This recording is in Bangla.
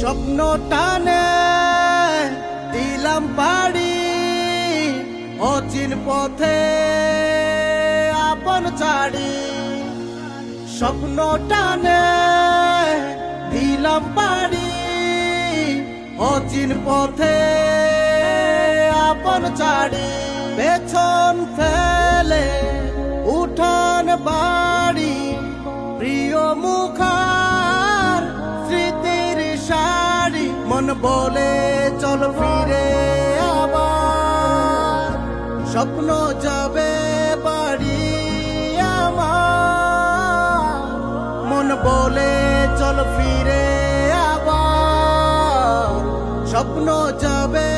স্বপ্ন টানে, দিলাম পাড়ি অচিন পথে আপন চাড়ি। স্বপ্ন টানে, দিলাম পাড়ি অচিন পথে আপন চাড়ি। পেছন ফেলে উঠান বাড়ি মন বলে, চল ফিরে আবার। স্বপ্ন যাবে বাড়ি মন বলে, চল ফিরে আবার। স্বপ্ন যাবে